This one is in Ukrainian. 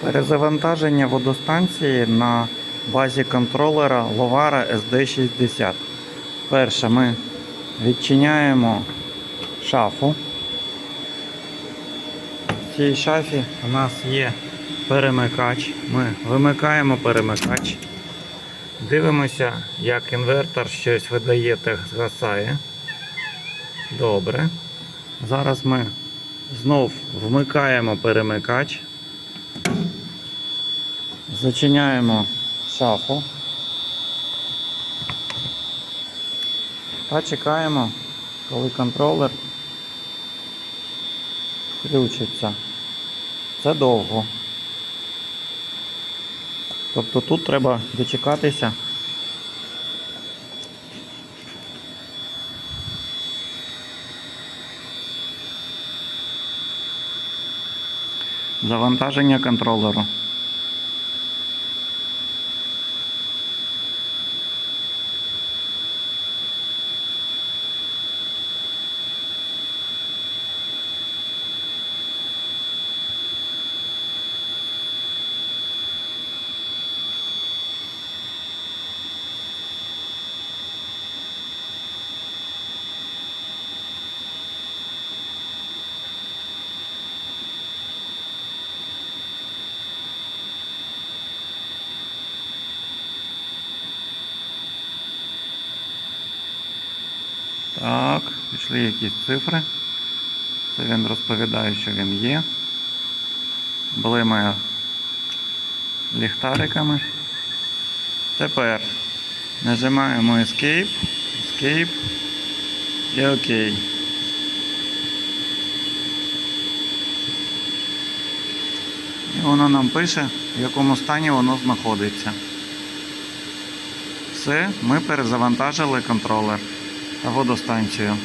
Перезавантаження водостанції на базі контролера Lovara SD60. Перше ми відчиняємо шафу. В цій шафі у нас є перемикач. Ми вимикаємо перемикач. Дивимося, як інвертор щось видає та згасає. Добре. Зараз ми знов вмикаємо перемикач. Зачиняємо шафу. Та чекаємо, коли контролер включиться. Це довго. Тобто тут треба дочекатися. Завантаження контролеру. Так, пішли якісь цифри. Це він розповідає, що він є. Блимає ліхтариками. Тепер нажимаємо Escape, Escape і ОК. І воно нам пише, в якому стані воно знаходиться. Все, ми перезавантажили контролер та водостанцію.